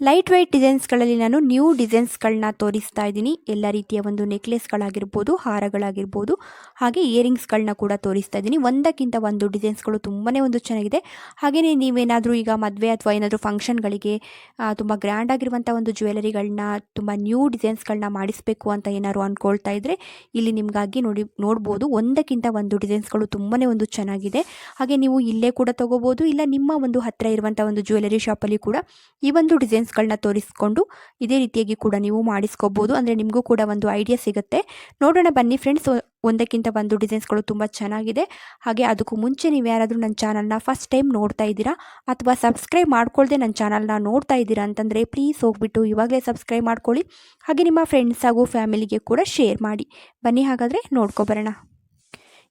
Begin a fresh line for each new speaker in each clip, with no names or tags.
Light white ಡಿಸೈನ್ಸ್ಗಳಲ್ಲಿ ನಾನು new ಡಿಸೈನ್ಸ್ಗಳನ್ನ ತೋರಿಸ್ತಾ ಇದ್ದೀನಿ. ಎಲ್ಲ ರೀತಿಯ ಒಂದು ನೆಕ್ಲೆಸ್ಗಳಾಗಿರ್ಬೋದು ಹಾರಗಳಾಗಿರ್ಬೋದು, ಹಾಗೆ ಇಯರಿಂಗ್ಸ್ಗಳನ್ನ ಕೂಡ ತೋರಿಸ್ತಾ ಇದ್ದೀನಿ. ಒಂದಕ್ಕಿಂತ ಒಂದು ಡಿಸೈನ್ಸ್ಗಳು ತುಂಬಾ ಒಂದು ಚೆನ್ನಾಗಿದೆ. ಹಾಗೆಯೇ ನೀವೇನಾದರೂ ಈಗ ಮದುವೆ ಅಥವಾ ಏನಾದರೂ ಫಂಕ್ಷನ್ಗಳಿಗೆ ತುಂಬ ಗ್ರ್ಯಾಂಡ್ ಆಗಿರುವಂಥ ಒಂದು ಜ್ಯುವೆಲರಿಗಳನ್ನ ತುಂಬ ನ್ಯೂ ಡಿಸೈನ್ಸ್ಗಳನ್ನ ಮಾಡಿಸಬೇಕು ಅಂತ ಏನಾದ್ರು ಅಂದ್ಕೊಳ್ತಾ ಇದ್ದರೆ ಇಲ್ಲಿ ನಿಮಗಾಗಿ ನೋಡಿ, ನೋಡ್ಬೋದು. ಒಂದಕ್ಕಿಂತ ಒಂದು ಡಿಸೈನ್ಸ್ಗಳು ತುಂಬಾ ಒಂದು ಚೆನ್ನಾಗಿದೆ. ಹಾಗೆ ನೀವು ಇಲ್ಲೇ ಕೂಡ ತಗೋಬೋದು. ಇಲ್ಲ ನಿಮ್ಮ ಒಂದು ಹತ್ತಿರ ಇರುವಂಥ ಒಂದು ಜ್ಯುವೆಲರಿ ಶಾಪಲ್ಲಿ ಕೂಡ ಈ ಒಂದು ಡಿಸೈನ್ಸ್ಗಳನ್ನ ತೋರಿಸ್ಕೊಂಡು ಇದೇ ರೀತಿಯಾಗಿ ಕೂಡ ನೀವು ಮಾಡಿಸ್ಕೋಬೋದು. ಅಂದರೆ ನಿಮಗೂ ಕೂಡ ಒಂದು ಐಡಿಯಾ ಸಿಗುತ್ತೆ. ನೋಡೋಣ ಬನ್ನಿ ಫ್ರೆಂಡ್ಸ್ ಒಂದಕ್ಕಿಂತ ಒಂದು ಡಿಸೈನ್ಸ್ಗಳು ತುಂಬ ಚೆನ್ನಾಗಿದೆ. ಹಾಗೆ ಅದಕ್ಕೂ ಮುಂಚೆ ನೀವು ಯಾರಾದರೂ ನನ್ನ ಚಾನಲ್ನ ಫಸ್ಟ್ ಟೈಮ್ ನೋಡ್ತಾ ಇದ್ದೀರಾ, ಅಥವಾ ಸಬ್ಸ್ಕ್ರೈಬ್ ಮಾಡ್ಕೊಳ್ಳದೆ ನನ್ನ ಚಾನಲ್ನ ನೋಡ್ತಾ ಇದ್ದೀರಾ ಅಂತಂದರೆ ಪ್ಲೀಸ್ ಹೋಗ್ಬಿಟ್ಟು ಇವಾಗಲೇ ಸಬ್ಸ್ಕ್ರೈಬ್ ಮಾಡ್ಕೊಳ್ಳಿ. ಹಾಗೆ ನಿಮ್ಮ ಫ್ರೆಂಡ್ಸ್ ಹಾಗೂ ಫ್ಯಾಮಿಲಿಗೆ ಕೂಡ ಶೇರ್ ಮಾಡಿ. ಬನ್ನಿ ಹಾಗಾದರೆ ನೋಡ್ಕೊಬರೋಣ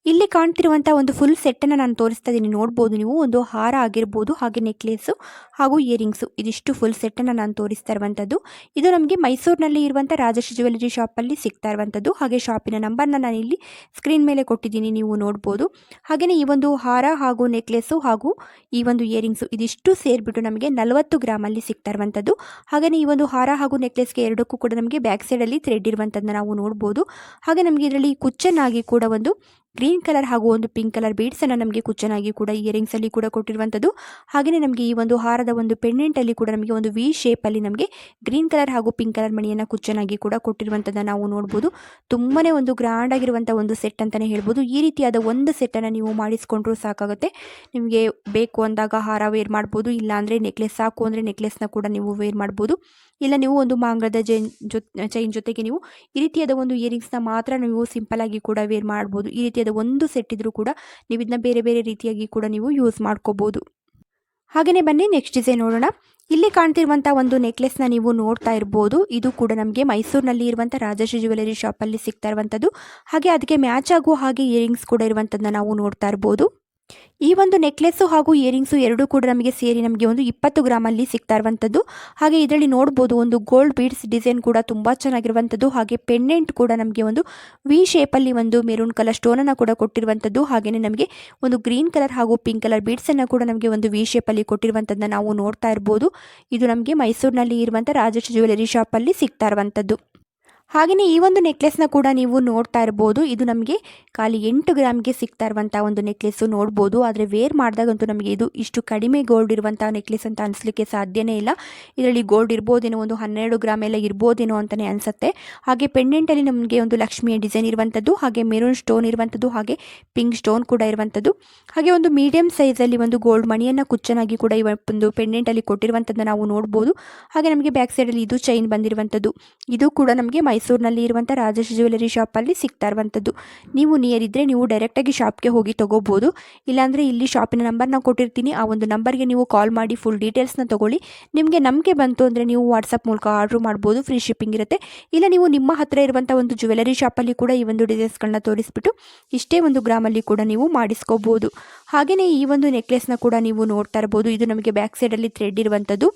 ಇಲ್ಲಿ ಕಾಣ್ತಿರುವಂತಹ ಒಂದು ಫುಲ್ ಸೆಟ್ಟನ್ನು ನಾನು ತೋರಿಸ್ತಾ ಇದ್ದೀನಿ. ನೋಡ್ಬೋದು ನೀವು. ಒಂದು ಹಾರ ಆಗಿರ್ಬೋದು, ಹಾಗೆ ನೆಕ್ಲೇಸ್ ಹಾಗೂ ಇಯರಿಂಗ್ಸ್ ಇದಿಷ್ಟು ಫುಲ್ ಸೆಟ್ಟನ್ನು ನಾನು ತೋರಿಸ್ತಾ ಇರುವಂಥದ್ದು ಇದು ನಮಗೆ ಮೈಸೂರಿನಲ್ಲಿ ಇರುವಂಥ ರಾಜಶ್ರೀ ಜ್ಯುವೆಲರಿ ಶಾಪಲ್ಲಿ ಸಿಗ್ತಾ ಇರುವಂಥದ್ದು ಹಾಗೆ ಶಾಪಿನ ನಂಬರ್ನ ನಾನು ಇಲ್ಲಿ ಸ್ಕ್ರೀನ್ ಮೇಲೆ ಕೊಟ್ಟಿದ್ದೀನಿ ನೀವು ನೋಡ್ಬೋದು. ಹಾಗೆಯೇ ಈ ಒಂದು ಹಾರ ಹಾಗೂ ನೆಕ್ಲೆಸ್ಸು ಹಾಗೂ ಈ ಒಂದು ಇಯರಿಂಗ್ಸ್ ಇದಿಷ್ಟು ಸೇರಿಬಿಟ್ಟು ನಮಗೆ ನಲವತ್ತು ಗ್ರಾಮಲ್ಲಿ ಸಿಗ್ತಾ ಇರುವಂಥದ್ದು ಹಾಗೆಯೇ ಈ ಒಂದು ಹಾರ ಹಾಗೂ ನೆಕ್ಲೆಸ್ಗೆ ಎರಡಕ್ಕೂ ಕೂಡ ನಮಗೆ ಬ್ಯಾಕ್ ಸೈಡಲ್ಲಿ ಥ್ರೆಡ್ ಇರುವಂಥದ್ದನ್ನ ನಾವು ನೋಡಬಹುದು ಹಾಗೆ ನಮಗೆ ಇದರಲ್ಲಿ ಕುಚ್ಚನ್ನಾಗಿ ಕೂಡ ಒಂದು ಗ್ರೀನ್ ಕಲರ್ ಹಾಗೂ ಒಂದು ಪಿಂಕ್ ಕಲರ್ ಬೀಡ್ಸ್ ಅನ್ನ ನಮಗೆ ಕುಚ್ಚನಾಗಿ ಕೂಡ ಇಯರಿಂಗ್ಸ್ ಅಲ್ಲಿ ಕೂಡ ಕೊಟ್ಟಿರುವಂತದ್ದು. ಹಾಗೆಯೇ ನಮಗೆ ಈ ಒಂದು ಹಾರದ ಒಂದು ಪೆಂಡೆಂಟ್ ಅಲ್ಲಿ ಕೂಡ ನಮಗೆ ಒಂದು ವಿ ಶೇಪ್ ಅಲ್ಲಿ ನಮಗೆ ಗ್ರೀನ್ ಕಲರ್ ಹಾಗೂ ಪಿಂಕ್ ಕಲರ್ ಮಣಿಯನ್ನ ಕುಚ್ಚನಾಗಿ ಕೂಡ ಕೊಟ್ಟಿರುವಂಥದ್ದನ್ನು ನಾವು ನೋಡಬಹುದು ತುಂಬಾನೇ ಒಂದು ಗ್ರ್ಯಾಂಡ್ ಆಗಿರುವಂಥ ಒಂದು ಸೆಟ್ ಅಂತಾನೆ ಹೇಳ್ಬೋದು. ಈ ರೀತಿಯಾದ ಒಂದು ಸೆಟ್ ಅನ್ನ ನೀವು ಮಾಡಿಸ್ಕೊಂಡ್ರೂ ಸಾಕಾಗುತ್ತೆ. ನಿಮಗೆ ಬೇಕು ಅಂದಾಗ ಹಾರ ವೇರ್ ಮಾಡ್ಬೋದು. ಇಲ್ಲಾಂದ್ರೆ ನೆಕ್ಲೆಸ್ ಸಾಕು ಅಂದರೆ ನೆಕ್ಲೆಸ್ನ ಕೂಡ ನೀವು ವೇರ್ ಮಾಡ್ಬೋದು. ಇಲ್ಲ ನೀವು ಒಂದು ಮಾಂಗ್ರದ ಜೈನ್ ಜೊ ಚೈನ್ ಜೊತೆಗೆ ನೀವು ಈ ರೀತಿಯಾದ ಒಂದು ಇಯರಿಂಗ್ಸ್ನ ಮಾತ್ರ ನೀವು ಸಿಂಪಲ್ ಆಗಿ ಕೂಡ ವೇರ್ ಮಾಡ್ಬೋದು. ಈ ರೀತಿಯಾದ ಒಂದು ಸೆಟ್ ಇದ್ರೂ ಕೂಡ ನೀವು ಇದನ್ನ ಬೇರೆ ಬೇರೆ ರೀತಿಯಾಗಿ ಕೂಡ ನೀವು ಯೂಸ್ ಮಾಡ್ಕೋಬೋದು. ಹಾಗೆಯೇ ಬನ್ನಿ ನೆಕ್ಸ್ಟ್ ಡಿಸೈನ್ ನೋಡೋಣ. ಇಲ್ಲಿ ಕಾಣ್ತಿರುವಂಥ ಒಂದು ನೆಕ್ಲೆಸ್ನ ನೀವು ನೋಡ್ತಾ ಇರ್ಬೋದು. ಇದು ಕೂಡ ನಮಗೆ ಮೈಸೂರಿನಲ್ಲಿ ಇರುವಂಥ ರಾಜಶ್ರೀ ಜ್ಯುವೆಲರಿ ಶಾಪಲ್ಲಿ ಸಿಗ್ತಾ ಇರುವಂಥದ್ದು ಹಾಗೆ ಅದಕ್ಕೆ ಮ್ಯಾಚ್ ಆಗೋ ಹಾಗೆ ಇಯರಿಂಗ್ಸ್ ಕೂಡ ಇರುವಂಥದ್ದನ್ನ ನಾವು ನೋಡ್ತಾ ಇರ್ಬೋದು. ಈ ಒಂದು ನೆಕ್ಲೆಸ್ಸು ಹಾಗೂ ಇಯರಿಂಗ್ಸು ಎರಡೂ ಕೂಡ ನಮಗೆ ಸೇರಿ ನಮಗೆ ಒಂದು ಇಪ್ಪತ್ತು ಗ್ರಾಮಲ್ಲಿ ಸಿಗ್ತಾ ಇರುವಂಥದ್ದು. ಹಾಗೆ ಇದರಲ್ಲಿ ನೋಡ್ಬೋದು ಒಂದು ಗೋಲ್ಡ್ ಬೀಡ್ಸ್ ಡಿಸೈನ್ ಕೂಡ ತುಂಬ ಚೆನ್ನಾಗಿರುವಂಥದ್ದು. ಹಾಗೆ ಪೆಂಡೆಂಟ್ ಕೂಡ ನಮಗೆ ಒಂದು ವಿ ಶೇಪಲ್ಲಿ ಒಂದು ಮೆರೂನ್ ಕಲರ್ ಸ್ಟೋನನ್ನು ಕೂಡ ಕೊಟ್ಟಿರುವಂಥದ್ದು. ಹಾಗೆಯೇ ನಮಗೆ ಒಂದು ಗ್ರೀನ್ ಕಲರ್ ಹಾಗೂ ಪಿಂಕ್ ಕಲರ್ ಬೀಡ್ಸನ್ನು ಕೂಡ ನಮಗೆ ಒಂದು ವಿ ಶೇಪಲ್ಲಿ ಕೊಟ್ಟಿರುವಂಥದ್ದನ್ನ ನಾವು ನೋಡ್ತಾ ಇರ್ಬೋದು. ಇದು ನಮಗೆ ಮೈಸೂರಿನಲ್ಲಿ ಇರುವಂಥ ರಾಜೇಶ್ ಜ್ಯುವೆಲರಿ ಶಾಪಲ್ಲಿ ಸಿಗ್ತಾ ಇರುವಂಥದ್ದು. ಹಾಗೆಯೇ ಈ ಒಂದು ನೆಕ್ಲೆಸ್ನ ಕೂಡ ನೀವು ನೋಡ್ತಾ ಇರ್ಬೋದು. ಇದು ನಮಗೆ ಖಾಲಿ ಎಂಟು ಗ್ರಾಮ್ಗೆ ಸಿಗ್ತಾ ಇರುವಂಥ ಒಂದು ನೆಕ್ಲೆಸ್ಸು ನೋಡ್ಬೋದು. ಆದರೆ ವೇರ್ ಮಾಡಿದಾಗಂತೂ ನಮಗೆ ಇದು ಇಷ್ಟು ಕಡಿಮೆ ಗೋಲ್ಡ್ ಇರುವಂಥ ನೆಕ್ಲೆಸ್ ಅಂತ ಅನಿಸ್ಲಿಕ್ಕೆ ಸಾಧ್ಯನೇ ಇಲ್ಲ. ಇದರಲ್ಲಿ ಗೋಲ್ಡ್ ಇರ್ಬೋದೇನೋ ಒಂದು ಹನ್ನೆರಡು ಗ್ರಾಮ್ ಎಲ್ಲ ಇರ್ಬೋದೇನೋ ಅಂತಲೇ ಅನಿಸುತ್ತೆ. ಹಾಗೆ ಪೆಂಡೆಂಟಲ್ಲಿ ನಮಗೆ ಒಂದು ಲಕ್ಷ್ಮಿಯ ಡಿಸೈನ್ ಇರುವಂಥದ್ದು ಹಾಗೆ ಮೆರೂನ್ ಸ್ಟೋನ್ ಇರುವಂಥದ್ದು ಹಾಗೆ ಪಿಂಕ್ ಸ್ಟೋನ್ ಕೂಡ ಇರುವಂಥದ್ದು ಹಾಗೆ ಒಂದು ಮೀಡಿಯಂ ಸೈಜಲ್ಲಿ ಒಂದು ಗೋಲ್ಡ್ ಮಣಿಯನ್ನು ಕುಚ್ಚನಾಗಿ ಕೂಡ ಈ ಒಂದು ಪೆಂಡೆಂಟಲ್ಲಿ ಕೊಟ್ಟಿರುವಂಥದ್ದು ನಾವು ನೋಡ್ಬೋದು. ಹಾಗೆ ನಮಗೆ ಬ್ಯಾಕ್ ಸೈಡಲ್ಲಿ ಇದು ಚೈನ್ ಬಂದಿರುವಂಥದ್ದು ಇದು ಕೂಡ ನಮಗೆ ಮೈಸೂರಿನಲ್ಲಿ ಇರುವಂಥ ರಾಜೇಶ್ ಜ್ಯುವೆಲರಿ ಶಾಪಲ್ಲಿ ಸಿಗ್ತಾ ಇರುವಂಥದ್ದು. ನೀವು ನಿಯರ್ ಇದ್ದರೆ ನೀವು ಡೈರೆಕ್ಟಾಗಿ ಶಾಪ್ಗೆ ಹೋಗಿ ತೊಗೋಬೋದು. ಇಲ್ಲಾಂದರೆ ಇಲ್ಲಿ ಶಾಪಿನ ನಂಬರ್ನ ಕೊಟ್ಟಿರ್ತೀನಿ. ಆ ಒಂದು ನಂಬರ್ಗೆ ನೀವು ಕಾಲ್ ಮಾಡಿ ಫುಲ್ ಡೀಟೇಲ್ಸ್ನ ತೊಗೊಳ್ಳಿ. ನಿಮಗೆ ನಂಬಿಕೆ ಬಂತು ಅಂದರೆ ನೀವು ವಾಟ್ಸಪ್ ಮೂಲಕ ಆರ್ಡ್ರ್ ಮಾಡ್ಬೋದು. ಫ್ರೀ ಶಿಪ್ಪಿಂಗ್ ಇರುತ್ತೆ. ಇಲ್ಲ ನೀವು ನಿಮ್ಮ ಹತ್ತಿರ ಇರುವಂಥ ಒಂದು ಜ್ಯುವೆಲರಿ ಶಾಪಲ್ಲಿ ಕೂಡ ಈ ಒಂದು ಡಿಸೈನ್ಸ್ಗಳನ್ನ ತೋರಿಸ್ಬಿಟ್ಟು ಇಷ್ಟೇ ಒಂದು ಗ್ರಾಮಲ್ಲಿ ಕೂಡ ನೀವು ಮಾಡಿಸ್ಕೋಬೋದು. ಹಾಗೆಯೇ ಈ ಒಂದು ನೆಕ್ಲೆಸ್ನ ಕೂಡ ನೀವು ನೋಡ್ತಾ ಇರ್ಬೋದು. ಇದು ನಮಗೆ ಬ್ಯಾಕ್ ಸೈಡಲ್ಲಿ ಥ್ರೆಡ್ ಇರುವಂಥದ್ದು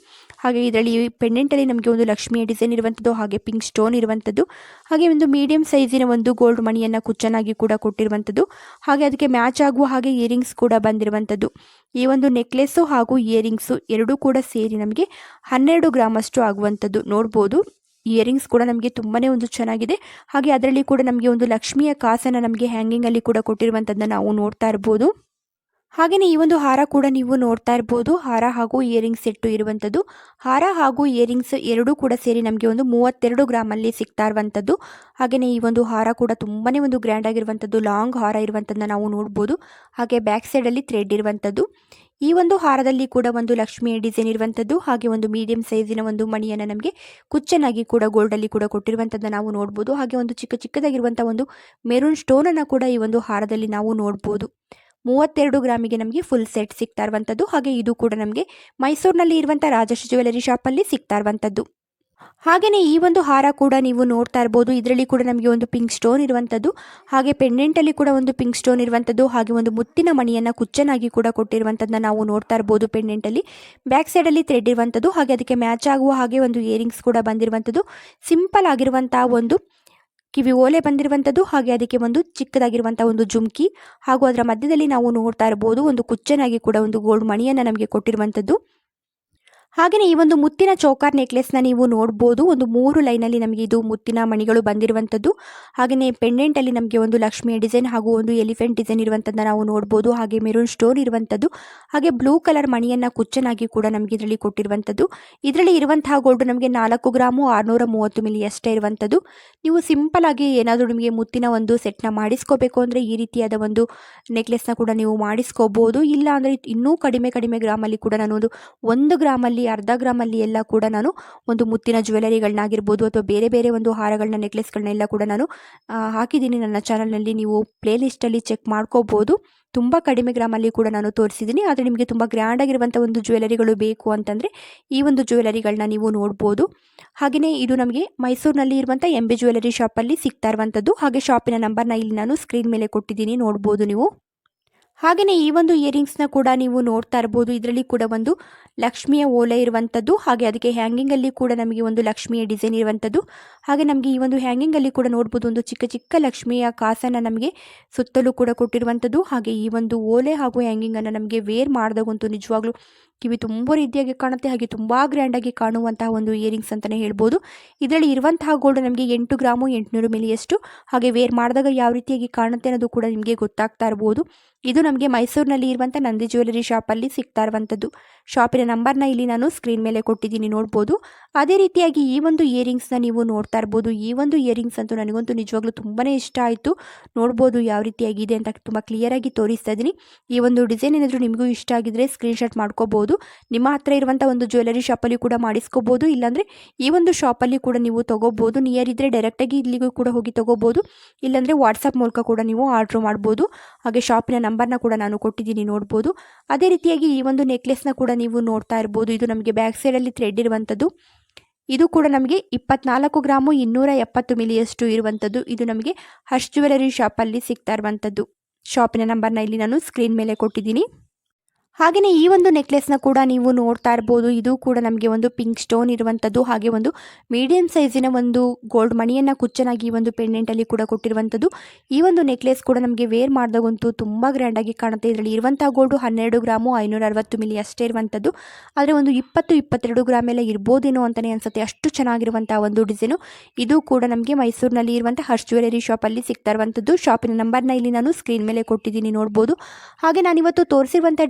ಹಾಗೆ ಇದರಲ್ಲಿ ಪೆಂಡೆಂಟಲ್ಲಿ ನಮಗೆ ಒಂದು ಲಕ್ಷ್ಮಿಯ ಡಿಸೈನ್ ಇರುವಂಥದ್ದು ಹಾಗೆ ಪಿಂಕ್ ಸ್ಟೋನ್ ಇರುವಂಥದ್ದು ಹಾಗೆ ಒಂದು ಮೀಡಿಯಂ ಸೈಜಿನ ಒಂದು ಗೋಲ್ಡ್ ಮಣಿಯನ್ನು ಕುಚ್ಚನಾಗಿ ಕೂಡ ಕೊಟ್ಟಿರುವಂಥದ್ದು ಹಾಗೆ ಅದಕ್ಕೆ ಮ್ಯಾಚ್ ಆಗುವ ಹಾಗೆ ಇಯರಿಂಗ್ಸ್ ಕೂಡ ಬಂದಿರುವಂಥದ್ದು ಈ ಒಂದು ನೆಕ್ಲೆಸ್ಸು ಹಾಗೂ ಇಯರಿಂಗ್ಸು ಎರಡೂ ಕೂಡ ಸೇರಿ ನಮಗೆ ಹನ್ನೆರಡು ಗ್ರಾಮಷ್ಟು ಆಗುವಂಥದ್ದು ನೋಡ್ಬೋದು. ಇಯರಿಂಗ್ಸ್ ಕೂಡ ನಮಗೆ ತುಂಬಾ ಒಂದು ಚೆನ್ನಾಗಿದೆ. ಹಾಗೆ ಅದರಲ್ಲಿ ಕೂಡ ನಮಗೆ ಒಂದು ಲಕ್ಷ್ಮಿಯ ಕಾಸನ್ನು ನಮಗೆ ಹ್ಯಾಂಗಿಂಗಲ್ಲಿ ಕೂಡ ಕೊಟ್ಟಿರುವಂಥದ್ದನ್ನ ನಾವು ನೋಡ್ತಾ ಇರ್ಬೋದು. ಹಾಗೆಯೇ ಈ ಒಂದು ಹಾರ ಕೂಡ ನೀವು ನೋಡ್ತಾ ಇರ್ಬೋದು. ಹಾರ ಹಾಗೂ ಇಯರಿಂಗ್ಸ್ ಸೆಟ್ಟು ಇರುವಂಥದ್ದು ಹಾರ ಹಾಗೂ ಇಯರಿಂಗ್ಸ್ ಎರಡೂ ಕೂಡ ಸೇರಿ ನಮಗೆ ಒಂದು ಮೂವತ್ತೆರಡು ಗ್ರಾಮಲ್ಲಿ ಸಿಗ್ತಾ ಇರುವಂಥದ್ದು ಹಾಗೆಯೇ ಈ ಒಂದು ಹಾರ ಕೂಡ ತುಂಬಾ ಒಂದು ಗ್ರ್ಯಾಂಡ್ ಆಗಿರುವಂಥದ್ದು ಲಾಂಗ್ ಹಾರ ಇರುವಂಥದ್ದನ್ನ ನಾವು ನೋಡ್ಬೋದು. ಹಾಗೆ ಬ್ಯಾಕ್ ಸೈಡಲ್ಲಿ ಥ್ರೆಡ್ ಇರುವಂಥದ್ದು ಈ ಒಂದು ಹಾರದಲ್ಲಿ ಕೂಡ ಒಂದು ಲಕ್ಷ್ಮಿಯ ಡಿಸೈನ್ ಇರುವಂಥದ್ದು ಹಾಗೆ ಒಂದು ಮೀಡಿಯಂ ಸೈಜಿನ ಒಂದು ಮಣಿಯನ್ನು ನಮಗೆ ಕುಚ್ಚನಾಗಿ ಕೂಡ ಗೋಲ್ಡಲ್ಲಿ ಕೂಡ ಕೊಟ್ಟಿರುವಂಥದ್ದನ್ನ ನಾವು ನೋಡ್ಬೋದು. ಹಾಗೆ ಒಂದು ಚಿಕ್ಕ ಚಿಕ್ಕದಾಗಿರುವಂಥ ಒಂದು ಮೆರೂನ್ ಸ್ಟೋನನ್ನು ಕೂಡ ಈ ಒಂದು ಹಾರದಲ್ಲಿ ನಾವು ನೋಡ್ಬೋದು. ಮೂವತ್ತೆರಡು ಗ್ರಾಮಿಗೆ ನಮಗೆ ಫುಲ್ ಸೆಟ್ ಸಿಗ್ತಾ ಇರುವಂಥದ್ದು ಹಾಗೆ ಇದು ಕೂಡ ನಮಗೆ ಮೈಸೂರಿನಲ್ಲಿ ಇರುವಂಥ ರಾಜಶ್ರೀ ಜ್ಯುವೆಲರಿ ಶಾಪಲ್ಲಿ ಸಿಗ್ತಾ ಇರುವಂಥದ್ದು ಹಾಗೆಯೇ ಈ ಒಂದು ಹಾರ ಕೂಡ ನೀವು ನೋಡ್ತಾ ಇರ್ಬೋದು. ಇದರಲ್ಲಿ ಕೂಡ ನಮಗೆ ಒಂದು ಪಿಂಕ್ ಸ್ಟೋನ್ ಇರುವಂಥದ್ದು ಹಾಗೆ ಪೆಂಡೆಂಟಲ್ಲಿ ಕೂಡ ಒಂದು ಪಿಂಕ್ ಸ್ಟೋನ್ ಇರುವಂಥದ್ದು ಹಾಗೆ ಒಂದು ಮುತ್ತಿನ ಮಣಿಯನ್ನು ಕುಚ್ಚನಾಗಿ ಕೂಡ ಕೊಟ್ಟಿರುವಂಥದ್ದನ್ನ ನಾವು ನೋಡ್ತಾ ಇರ್ಬೋದು ಪೆಂಡೆಂಟಲ್ಲಿ ಬ್ಯಾಕ್ ಸೈಡಲ್ಲಿ ಥ್ರೆಡ್ ಇರುವಂಥದ್ದು ಹಾಗೆ ಅದಕ್ಕೆ ಮ್ಯಾಚ್ ಆಗುವ ಹಾಗೆ ಒಂದು ಇಯರಿಂಗ್ಸ್ ಕೂಡ ಬಂದಿರುವಂಥದ್ದು ಸಿಂಪಲ್ ಆಗಿರುವಂಥ ಒಂದು ಕಿವಿ ಓಲೆ ಬಂದಿರುವಂಥದ್ದು ಹಾಗೆ ಅದಕ್ಕೆ ಒಂದು ಚಿಕ್ಕದಾಗಿರುವಂಥ ಒಂದು ಜುಮ್ಕಿ. ಹಾಗೂ ಅದರ ಮಧ್ಯದಲ್ಲಿ ನಾವು ನೋಡ್ತಾ ಇರಬಹುದು ಒಂದು ಕುಚ್ಚನಾಗಿ ಕೂಡ ಒಂದು ಗೋಲ್ಡ್ ಮಣಿಯನ್ನು ನಮಗೆ ಕೊಟ್ಟಿರುವಂಥದ್ದು ಹಾಗೆಯೇ ಈ ಒಂದು ಮುತ್ತಿನ ಚೌಕಾರ್ ನೆಕ್ಲೆಸ್ನ ನೀವು ನೋಡ್ಬೋದು. ಒಂದು ಮೂರು ಲೈನಲ್ಲಿ ನಮಗೆ ಇದು ಮುತ್ತಿನ ಮಣಿಗಳು ಬಂದಿರುವಂಥದ್ದು ಹಾಗೆಯೇ ಪೆಂಡೆಂಟಲ್ಲಿ ನಮಗೆ ಒಂದು ಲಕ್ಷ್ಮಿಯ ಡಿಸೈನ್ ಹಾಗೂ ಒಂದು ಎಲಿಫೆಂಟ್ ಡಿಸೈನ್ ಇರುವಂಥದ್ದನ್ನ ನಾವು ನೋಡ್ಬೋದು. ಹಾಗೆ ಮೆರೂನ್ ಸ್ಟೋನ್ ಇರುವಂಥದ್ದು ಹಾಗೆ ಬ್ಲೂ ಕಲರ್ ಮಣಿಯನ್ನು ಕುಚ್ಚನಾಗಿ ಕೂಡ ನಮಗೆ ಇದರಲ್ಲಿ ಕೊಟ್ಟಿರುವಂಥದ್ದು ಇದರಲ್ಲಿ ಇರುವಂತಹ ಗೋಲ್ಡ್ ನಮಗೆ ನಾಲ್ಕು ಗ್ರಾಮು ಆರುನೂರ ಮೂವತ್ತು ಮಿಲಿ ಅಷ್ಟೇ ಇರುವಂಥದ್ದು ನೀವು ಸಿಂಪಲ್ ಆಗಿ ಏನಾದರೂ ನಿಮಗೆ ಮುತ್ತಿನ ಒಂದು ಸೆಟ್ನ ಮಾಡಿಸ್ಕೋಬೇಕು ಅಂದರೆ ಈ ರೀತಿಯಾದ ಒಂದು ನೆಕ್ಲೆಸ್ನ ಕೂಡ ನೀವು ಮಾಡಿಸ್ಕೋಬೋದು. ಇಲ್ಲ ಅಂದರೆ ಇನ್ನೂ ಕಡಿಮೆ ಕಡಿಮೆ ಗ್ರಾಮಲ್ಲಿ ಕೂಡ ನಾನು ಒಂದು ಒಂದು ಗ್ರಾಮಲ್ಲಿ ಅರ್ಧ ಗ್ರಾಮಲ್ಲಿ ಎಲ್ಲ ಕೂಡ ನಾನು ಒಂದು ಮುತ್ತಿನ ಜ್ಯುವೆಲರಿಗಳನ್ನಾಗಿರ್ಬೋದು ಅಥವಾ ಬೇರೆ ಬೇರೆ ಒಂದು ಹಾರಗಳನ್ನ ನೆಕ್ಲೆಸ್ಗಳನ್ನೆಲ್ಲ ಕೂಡ ನಾನು ಹಾಕಿದ್ದೀನಿ ನನ್ನ ಚಾನಲ್ನಲ್ಲಿ. ನೀವು ಪ್ಲೇ ಲಿಸ್ಟಲ್ಲಿ ಚೆಕ್ ಮಾಡ್ಕೋಬೋದು. ತುಂಬ ಕಡಿಮೆ ಗ್ರಾಮಲ್ಲಿ ಕೂಡ ನಾನು ತೋರಿಸಿದ್ದೀನಿ. ಆದರೆ ನಿಮಗೆ ತುಂಬ ಗ್ರ್ಯಾಂಡ್ ಆಗಿರುವಂಥ ಒಂದು ಜ್ಯುವೆಲರಿಗಳು ಬೇಕು ಅಂತಂದರೆ ಈ ಒಂದು ಜ್ಯುವೆಲರಿಗಳನ್ನ ನೀವು ನೋಡ್ಬೋದು. ಹಾಗೆಯೇ ಇದು ನಮಗೆ ಮೈಸೂರಿನಲ್ಲಿ ಇರುವಂಥ ಎಂ ಬಿ ಜ್ಯುವೆಲರಿ ಶಾಪಲ್ಲಿ ಸಿಗ್ತಾ ಇರುವಂಥದ್ದು ಹಾಗೆ ಶಾಪಿನ ನಂಬರ್ನ ಇಲ್ಲಿ ನಾನು ಸ್ಕ್ರೀನ್ ಮೇಲೆ ಕೊಟ್ಟಿದ್ದೀನಿ. ನೋಡ್ಬೋದು ನೀವು. ಹಾಗೆಯೇ ಈ ಒಂದು ಇಯರಿಂಗ್ಸ್ನ ಕೂಡ ನೀವು ನೋಡ್ತಾ ಇರ್ಬೋದು. ಇದರಲ್ಲಿ ಕೂಡ ಒಂದು ಲಕ್ಷ್ಮಿಯ ಓಲೆ ಇರುವಂಥದ್ದು ಹಾಗೆ ಅದಕ್ಕೆ ಹ್ಯಾಂಗಿಂಗಲ್ಲಿ ಕೂಡ ನಮಗೆ ಒಂದು ಲಕ್ಷ್ಮಿಯ ಡಿಸೈನ್ ಇರುವಂಥದ್ದು ಹಾಗೆ ನಮಗೆ ಈ ಒಂದು ಹ್ಯಾಂಗಿಂಗಲ್ಲಿ ಕೂಡ ನೋಡ್ಬೋದು, ಒಂದು ಚಿಕ್ಕ ಚಿಕ್ಕ ಲಕ್ಷ್ಮಿಯ ಕಾಸನ್ನು ನಮಗೆ ಸುತ್ತಲೂ ಕೂಡ ಕೊಟ್ಟಿರುವಂಥದ್ದು ಹಾಗೆ ಈ ಒಂದು ಓಲೆ ಹಾಗೂ ಹ್ಯಾಂಗಿಂಗನ್ನು ನಮಗೆ ವೇರ್ ಮಾಡಿದಾಗಂತೂ ನಿಜವಾಗ್ಲೂ ಕಿವಿ ತುಂಬ ರೀತಿಯಾಗಿ ಕಾಣುತ್ತೆ, ಹಾಗೆ ತುಂಬ ಗ್ರ್ಯಾಂಡಾಗಿ ಕಾಣುವಂತಹ ಒಂದು ಇಯರಿಂಗ್ಸ್ ಅಂತಲೇ ಹೇಳ್ಬೋದು. ಇದರಲ್ಲಿ ಇರುವಂತಹ ಗೋಲ್ಡ್ ನಮಗೆ ಎಂಟು ಗ್ರಾಮು ಎಂಟುನೂರು ಮಿಲಿಯಷ್ಟು ಹಾಗೆ ವೇರ್ ಮಾಡಿದಾಗ ಯಾವ ರೀತಿಯಾಗಿ ಕಾಣುತ್ತೆ ಅನ್ನೋದು ಕೂಡ ನಿಮಗೆ ಗೊತ್ತಾಗ್ತಾ ಇರ್ಬೋದು. ಇದು ನಮಗೆ ಮೈಸೂರಿನಲ್ಲಿ ಇರುವಂಥ ನಂದಿ ಜ್ಯುವೆಲರಿ ಶಾಪಲ್ಲಿ ಸಿಗ್ತಾ ಇರುವಂಥದ್ದು. ಶಾಪಿನ ನಂಬರ್ನ ಇಲ್ಲಿ ನಾನು ಸ್ಕ್ರೀನ್ ಮೇಲೆ ಕೊಟ್ಟಿದ್ದೀನಿ, ನೋಡ್ಬೋದು. ಅದೇ ರೀತಿಯಾಗಿ ಈ ಒಂದು ಇಯರಿಂಗ್ಸ್ನ ನೀವು ನೋಡ್ತಾ ಇರ್ಬೋದು. ಈ ಒಂದು ಇಯರಿಂಗ್ಸ್ ಅಂತೂ ನನಗಂತೂ ನಿಜವಾಗ್ಲೂ ತುಂಬಾ ಇಷ್ಟ ಆಯಿತು. ನೋಡ್ಬೋದು ಯಾವ ರೀತಿಯಾಗಿದೆ ಅಂತ ತುಂಬ ಕ್ಲಿಯರಾಗಿ ತೋರಿಸ್ತಾ ಇದ್ದೀನಿ. ಈ ಒಂದು ಡಿಸೈನ್ ಏನಾದರೂ ನಿಮಗೂ ಇಷ್ಟ ಆಗಿದ್ರೆ ಸ್ಕ್ರೀನ್ಶಾಟ್ ಮಾಡ್ಕೋಬೋದು. ನಿಮ್ಮ ಹತ್ರ ಇರುವಂಥ ಒಂದು ಜ್ಯುವೆಲರಿ ಶಾಪಲ್ಲಿ ಕೂಡ ಮಾಡಿಸ್ಕೋಬೋದು. ಇಲ್ಲಾಂದರೆ ಈ ಒಂದು ಶಾಪಲ್ಲಿ ಕೂಡ ನೀವು ತೊಗೋಬೋದು. ನಿಯರ್ ಇದ್ದರೆ ಡೈರೆಕ್ಟಾಗಿ ಇಲ್ಲಿಗೂ ಕೂಡ ಹೋಗಿ ತೊಗೋಬೋದು. ಇಲ್ಲಾಂದರೆ ವಾಟ್ಸಪ್ ಮೂಲಕ ಕೂಡ ನೀವು ಆರ್ಡ್ರ್ ಮಾಡ್ಬೋದು. ಹಾಗೆ ಶಾಪಿನ ನಂಬರ್ನ ಕೂಡ ನಾನು ಕೊಟ್ಟಿದ್ದೀನಿ ನೋಡ್ಬೋದು. ಅದೇ ರೀತಿಯಾಗಿ ಈ ಒಂದು ನೆಕ್ಲೆಸ್ನ ಕೂಡ ನೀವು ನೋಡ್ತಾ ಇರ್ಬೋದು. ಇದು ನಮಗೆ ಬ್ಯಾಕ್ ಸೈಡಲ್ಲಿ ಥ್ರೆಡ್ ಇರುವಂಥದ್ದು ಇದು ಕೂಡ ನಮಗೆ ಇಪ್ಪತ್ನಾಲ್ಕು ಗ್ರಾಮು ಇನ್ನೂರ ಎಪ್ಪತ್ತು ಮಿಲಿಯಷ್ಟು ಇರುವಂಥದ್ದು ಇದು ನಮಗೆ ಹರ್ಷ್ ಜ್ಯುವೆಲರಿ ಶಾಪಲ್ಲಿ ಸಿಗ್ತಾ ಇರುವಂಥದ್ದು ಶಾಪಿನ ನಂಬರ್ನ ಇಲ್ಲಿ ನಾನು ಸ್ಕ್ರೀನ್ ಮೇಲೆ ಕೊಟ್ಟಿದ್ದೀನಿ. ಹಾಗೆಯೇ ಈ ಒಂದು ನೆಕ್ಲೆಸ್ನ ಕೂಡ ನೀವು ನೋಡ್ತಾ ಇರ್ಬೋದು. ಇದು ಕೂಡ ನಮಗೆ ಒಂದು ಪಿಂಕ್ ಸ್ಟೋನ್ ಇರುವಂಥದ್ದು ಹಾಗೆ ಒಂದು ಮೀಡಿಯಂ ಸೈಜಿನ ಒಂದು ಗೋಲ್ಡ್ ಮಣಿಯನ್ನು ಕುಚ್ಚನಾಗಿ ಈ ಒಂದು ಪೆಂಡೆಂಟಲ್ಲಿ ಕೂಡ ಕೊಟ್ಟಿರುವಂಥದ್ದು ಈ ಒಂದು ನೆಕ್ಲೆಸ್ ಕೂಡ ನಮಗೆ ವೇರ್ ಮಾಡಿದಾಗಂತೂ ತುಂಬ ಗ್ರ್ಯಾಂಡಾಗಿ ಕಾಣುತ್ತೆ. ಇದರಲ್ಲಿ ಇರುವಂಥ ಗೋಲ್ಡು ಹನ್ನೆರಡು ಗ್ರಾಮು ಐನೂರ ಅರವತ್ತು ಮಿಲಿ ಅಷ್ಟೇ ಇರುವಂಥದ್ದು ಆದರೆ ಒಂದು ಇಪ್ಪತ್ತು, ಇಪ್ಪತ್ತೆರಡು ಗ್ರಾಮ್ ಎಲ್ಲ ಇರ್ಬೋದೇನೋ ಅಂತಲೇ ಅನಿಸುತ್ತೆ. ಅಷ್ಟು ಚೆನ್ನಾಗಿರುವಂಥ ಒಂದು ಡಿಸೈನು ಇದು ಕೂಡ ನಮಗೆ ಮೈಸೂರಿನಲ್ಲಿ ಇರುವಂಥ ಹರ್ಷ್ ಜ್ಯುವೆಲರಿ ಶಾಪಲ್ಲಿ ಸಿಗ್ತಾ ಇರುವಂಥದ್ದು ಶಾಪಿನ ನಂಬರ್ನ ಇಲ್ಲಿ ನಾನು ಸ್ಕ್ರೀನ್ ಮೇಲೆ ಕೊಟ್ಟಿದ್ದೀನಿ, ನೋಡ್ಬೋದು. ಹಾಗೆ ನಾನಿವತ್ತು ತೋರಿಸಿರುವಂಥ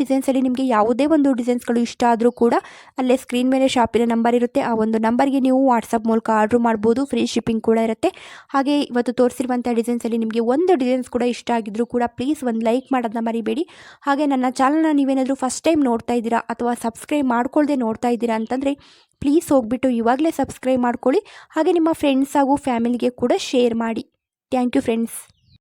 ನಿಮಗೆ ಯಾವುದೇ ಒಂದು ಡಿಸೈನ್ಸ್ಗಳು ಇಷ್ಟ ಆದರೂ ಕೂಡ ಅಲ್ಲೇ ಸ್ಕ್ರೀನ್ ಮೇಲೆ ಶಾಪಿನ ನಂಬರ್ ಇರುತ್ತೆ. ಆ ಒಂದು ನಂಬರ್ಗೆ ನೀವು ವಾಟ್ಸಪ್ ಮೂಲಕ ಆರ್ಡ್ರ್ ಮಾಡ್ಬೋದು. ಫ್ರೀ ಶಿಪ್ಪಿಂಗ್ ಕೂಡ ಇರುತ್ತೆ. ಹಾಗೆ ಇವತ್ತು ತೋರಿಸಿರುವಂಥ ಡಿಸೈನ್ಸಲ್ಲಿ ನಿಮಗೆ ಒಂದು ಡಿಸೈನ್ಸ್ ಕೂಡ ಇಷ್ಟ ಆಗಿದ್ರೂ ಕೂಡ ಪ್ಲೀಸ್ ಒಂದು ಲೈಕ್ ಮಾಡೋದನ್ನ ಮರಿಬೇಡಿ. ಹಾಗೆ ನನ್ನ ಚಾನಲ್ನ ನೀವೇನಾದರೂ ಫಸ್ಟ್ ಟೈಮ್ ನೋಡ್ತಾ ಇದ್ದೀರಾ ಅಥವಾ ಸಬ್ಸ್ಕ್ರೈಬ್ ಮಾಡ್ಕೊಳ್ಳದೆ ನೋಡ್ತಾ ಇದ್ದೀರಾ ಅಂತಂದರೆ ಪ್ಲೀಸ್ ಹೋಗ್ಬಿಟ್ಟು ಇವಾಗಲೇ ಸಬ್ಸ್ಕ್ರೈಬ್ ಮಾಡ್ಕೊಳ್ಳಿ. ಹಾಗೆ ನಿಮ್ಮ ಫ್ರೆಂಡ್ಸ್ ಹಾಗೂ ಫ್ಯಾಮಿಲಿಗೆ ಕೂಡ ಶೇರ್ ಮಾಡಿ. Thank you friends